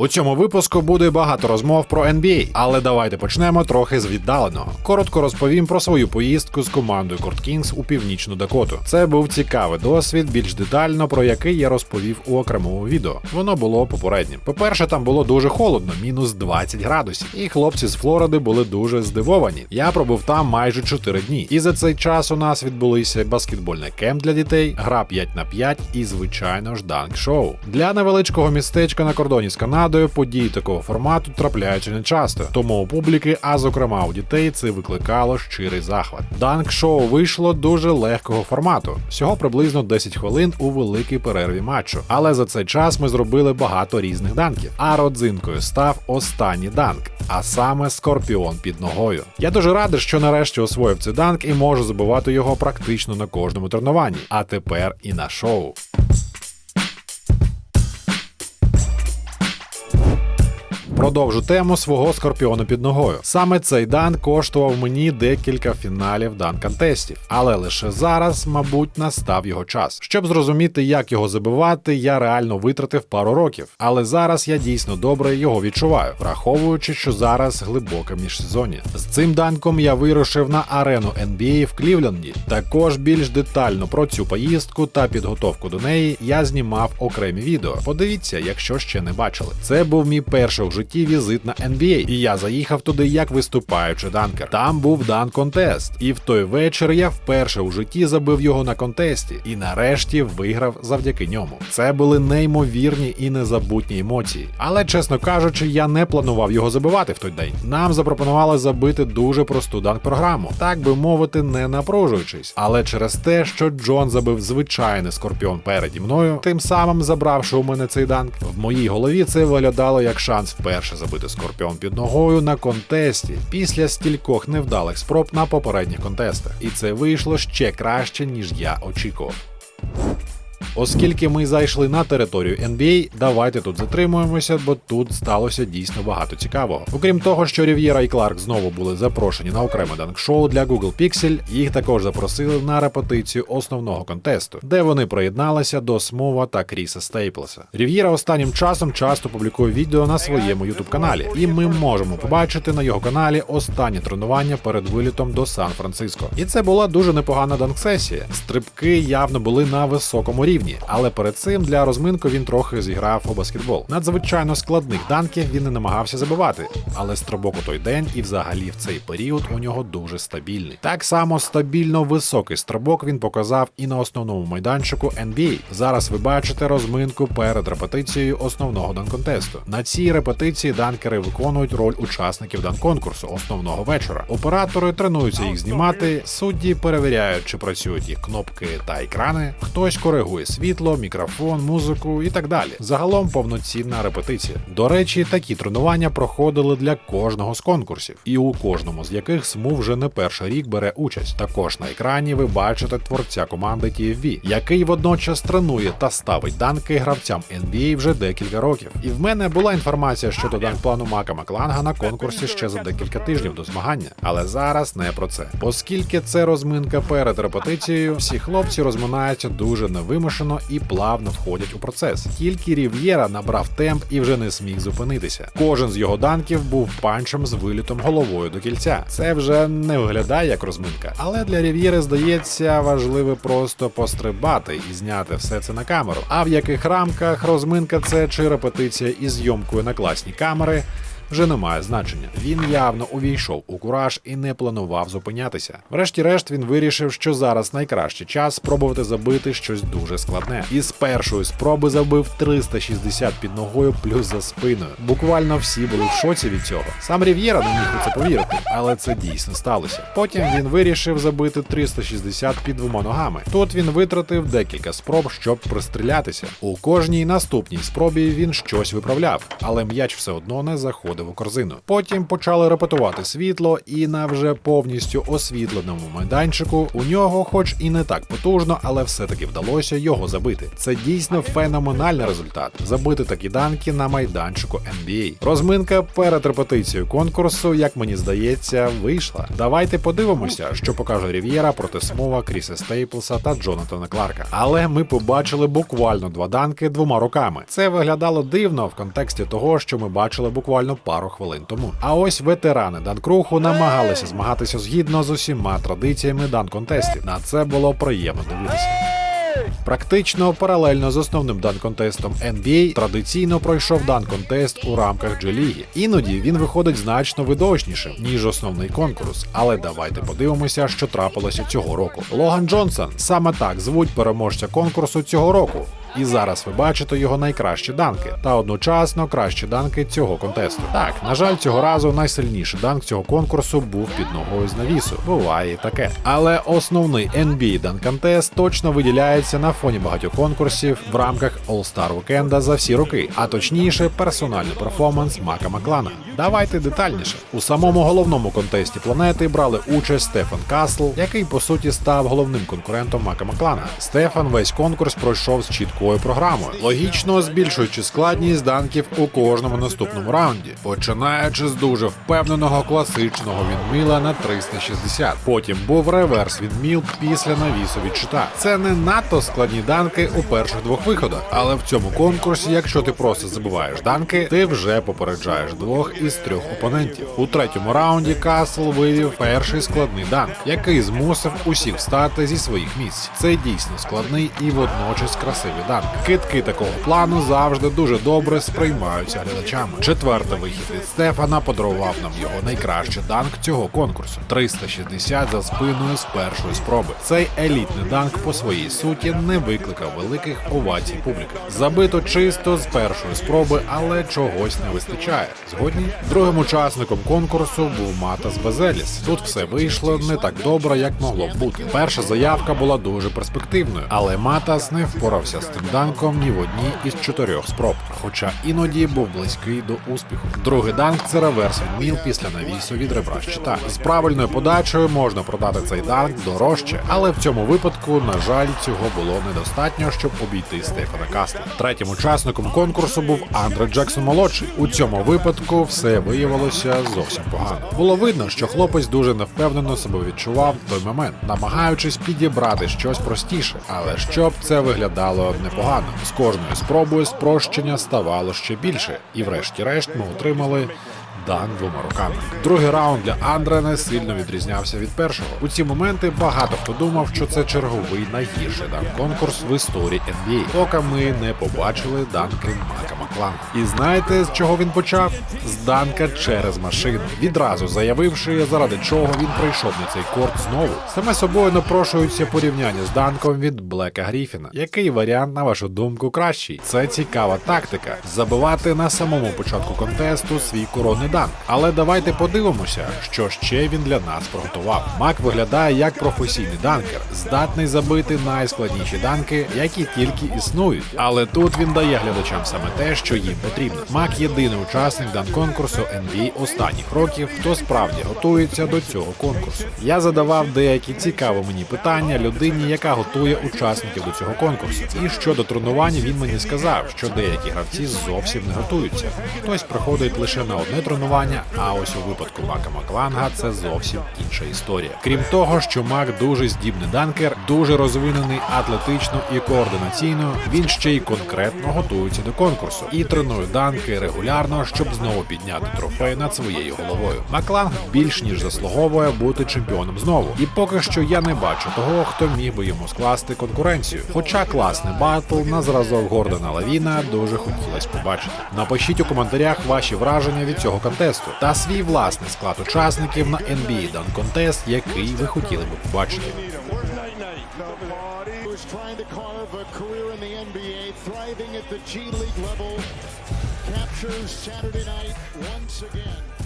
У цьому випуску буде багато розмов про NBA, але давайте почнемо трохи з віддаленого. Коротко розповім про свою поїздку з командою Court Kings у північну Дакоту. Це був цікавий досвід, більш детально про який я розповів у окремому відео. Воно було попереднім. По-перше, там було дуже холодно, мінус 20 градусів, і хлопці з Флориди були дуже здивовані. Я пробув там майже 4 дні, і за цей час у нас відбулися баскетбольний кемп для дітей, гра 5 на 5 і звичайно ж данк шоу. Для невеличкого містечка на кордоні з Канадою події такого формату трапляються нечасто, тому у публіки, а зокрема у дітей, це викликало щирий захват. Данк шоу вийшло дуже легкого формату, всього приблизно 10 хвилин у великій перерві матчу. Але за цей час ми зробили багато різних данків. А родзинкою став останній данк, а саме скорпіон під ногою. Я дуже радий, що нарешті освоїв цей данк і можу забивати його практично на кожному тренуванні, а тепер і на шоу. Продовжу тему свого скорпіону під ногою. Саме цей дан коштував мені декілька фіналів дан-контестів, але лише зараз, мабуть, настав його час. Щоб зрозуміти, як його забивати, я реально витратив пару років. Але зараз я дійсно добре його відчуваю, враховуючи, що зараз глибоке міжсезоння. З цим данком я вирушив на арену NBA в Клівленді. Також більш детально про цю поїздку та підготовку до неї я знімав окремі відео. Подивіться, якщо ще не бачили. Це був мій перший у житті візит на NBA, і я заїхав туди як виступаючий данкер. Там був дан контест, і в той вечір я вперше у житті забив його на контесті і нарешті виграв завдяки ньому. Це були неймовірні і незабутні емоції. Але чесно кажучи, я не планував його забивати в той день. Нам запропонували забити дуже просту данк-програму, так би мовити, не напружуючись. Але через те, що Джон забив звичайний скорпіон переді мною, тим самим забравши у мене цей данк, в моїй голові це виглядало як шанс вперше забити скорпіон під ногою на контесті після стількох невдалих спроб на попередніх контестах. І це вийшло ще краще, ніж я очікував. Оскільки ми зайшли на територію NBA, давайте тут затримуємося, бо тут сталося дійсно багато цікавого. Окрім того, що Рів'єра і Кларк знову були запрошені на окреме данк-шоу для Google Pixel, їх також запросили на репетицію основного контесту, де вони приєдналися до Смова та Кріса Стейплеса. Рів'єра останнім часом часто публікує відео на своєму youtube каналі, і ми можемо побачити на його каналі останнє тренування перед вилітом до Сан-Франциско. І це була дуже непогана данк-сесія. Стрибки явно були на високому рівні, але перед цим для розминку він трохи зіграв у баскетбол. Надзвичайно складних данків він не намагався забивати, але стрибок у той день і взагалі в цей період у нього дуже стабільний. Так само стабільно високий стрибок він показав і на основному майданчику NBA. Зараз ви бачите розминку перед репетицією основного данконтесту. На цій репетиції данкери виконують роль учасників данконкурсу основного вечора. Оператори тренуються їх знімати, судді перевіряють, чи працюють їх кнопки та екрани. Хтось коригує світло, мікрофон, музику і так далі. Загалом повноцінна репетиція. До речі, такі тренування проходили для кожного з конкурсів, і у кожному з яких СМУ вже не перший рік бере участь. Також на екрані ви бачите творця команди TFV, який водночас тренує та ставить данки гравцям NBA вже декілька років. І в мене була інформація щодо данк-плану Мака Макланга на конкурсі ще за декілька тижнів до змагання. Але зараз не про це. Оскільки це розминка перед репетицією, всі хлопці розминаються дуже невимушено і плавно входять у процес. Тільки Рів'єра набрав темп і вже не зміг зупинитися. Кожен з його данків був панчем з вилітом головою до кільця. Це вже не виглядає як розминка, але для Рів'єри здається важливо просто пострибати і зняти все це на камеру. А в яких рамках розминка це чи репетиція із зйомкою на класні камери. Вже не має значення. Він явно увійшов у кураж і не планував зупинятися. Врешті-решт він вирішив, що зараз найкращий час спробувати забити щось дуже складне. І з першої спроби забив 360 під ногою плюс за спиною. Буквально всі були в шоці від цього. Сам Рів'єра не міг у це повірити, але це дійсно сталося. Потім він вирішив забити 360 під двома ногами. Тут він витратив декілька спроб, щоб пристрілятися. У кожній наступній спробі він щось виправляв, але м'яч все одно не заходив заходив у корзину. Потім почали репетувати світло, і на вже повністю освітленому майданчику у нього, хоч і не так потужно, але все-таки вдалося його забити. Це дійсно феноменальний результат. Забити такі данки на майданчику NBA. Розминка перед репетицією конкурсу, як мені здається, вийшла. Давайте подивимося, що покаже Рів'єра проти Смова, Кріса Стейплса та Джонатана Кларка. Але ми побачили буквально два данки двома руками. Це виглядало дивно в контексті того, що ми бачили буквально пару хвилин тому. А ось ветерани данкруху намагалися змагатися згідно з усіма традиціями дан-контестів. На це було приємно дивитися. Практично паралельно з основним дан-контестом NBA традиційно пройшов дан-контест у рамках G-ліги. Іноді він виходить значно видовищнішим, ніж основний конкурс. Але давайте подивимося, що трапилося цього року. Логан Джонсон саме так звуть переможця конкурсу цього року. І зараз ви бачите його найкращі данки та одночасно кращі данки цього контесту. Так, на жаль, цього разу найсильніший данк цього конкурсу був під ногою з навісу. Буває і таке. Але основний NBA Dunk Contest точно виділяється на фоні багатьох конкурсів в рамках All-Star Weekend за всі роки, а точніше, персональний перформанс Мака Маклана. Давайте детальніше. У самому головному контесті планети брали участь Стефан Касл, який по суті став головним конкурентом Мака Маклана. Стефан весь конкурс пройшов з чіткою програмою, логічно збільшуючи складність данків у кожному наступному раунді, починаючи з дуже впевненого класичного відміла на 360. Потім був реверс відміл після навісу від щита. Це не надто складні данки у перших двох виходах, але в цьому конкурсі, якщо ти просто забуваєш данки, ти вже попереджаєш двох із трьох опонентів. У третьому раунді Касл вивів перший складний данк, який змусив усіх встати зі своїх місць. Це дійсно складний і водночас красивий данк. Китки такого плану завжди дуже добре сприймаються глядачами. Четвертий вихід від Стефана подарував нам його найкращий данк цього конкурсу 360 за спиною з першої спроби. Цей елітний данк по своїй суті не викликав великих овацій публіки. Забито чисто з першої спроби, але чогось не вистачає. Згодні другим учасником конкурсу був Матас Безеліс. Тут все вийшло не так добре, як могло б бути. Перша заявка була дуже перспективною, але Матас не впорався з тим данком ні в одній із чотирьох спроб, хоча іноді був близький до успіху. Другий данк це реверс відміл після навісу від ребра щита. З правильною подачею можна продати цей данк дорожче, але в цьому випадку, на жаль, цього було недостатньо, щоб обійти Стефана Кастла. Третім учасником конкурсу був Андре Джексон молодший. У цьому випадку все виявилося зовсім погано. Було видно, що хлопець дуже невпевнено себе відчував в той момент, намагаючись підібрати щось простіше, але щоб це виглядало непогано. З кожною спробою спрощення ставало ще більше, і врешті-решт ми отримали. Дан двома руками. Другий раунд для Андре не сильно відрізнявся від першого. У ці моменти багато хто думав, що це черговий найгірший дан конкурс в історії NBA, поки ми не побачили данки Мака Маклана. І знаєте, з чого він почав? З данка через машину, відразу заявивши, заради чого він прийшов на цей корт знову. Саме собою напрошуються порівняння з данком від Блека Гріфіна. Який варіант, на вашу думку, кращий? Це цікава тактика забивати на самому початку контесту свій коронний данк. Але давайте подивимося, що ще він для нас приготував. Мак виглядає як професійний данкер, здатний забити найскладніші данки, які тільки існують. Але тут він дає глядачам саме те, що їм потрібно. Мак єдиний учасник дан конкурсу NBA останніх років, хто справді готується до цього конкурсу. Я задавав деякі цікаві мені питання людині, яка готує учасників до цього конкурсу. І щодо тренувань він мені сказав, що деякі гравці зовсім не готуються. Хтось приходить лише на одне тренування, а ось у випадку Мака Макланга це зовсім інша історія. Крім того, що Мак дуже здібний данкер, дуже розвинений атлетично і координаційно. Він ще й конкретно готується до конкурсу і тренує данки регулярно, щоб знову підняти трофей над своєю головою. Макланг більш ніж заслуговує бути чемпіоном знову. І поки що я не бачу того, хто міг би йому скласти конкуренцію. Хоча класний батл на зразок Гордона Лавіна дуже хотілося побачити. Напишіть у коментарях ваші враження від цього контесту та свій власний склад учасників на NBA Dunk Contest, який ви хотіли би побачити. League level, captures Saturday night once again.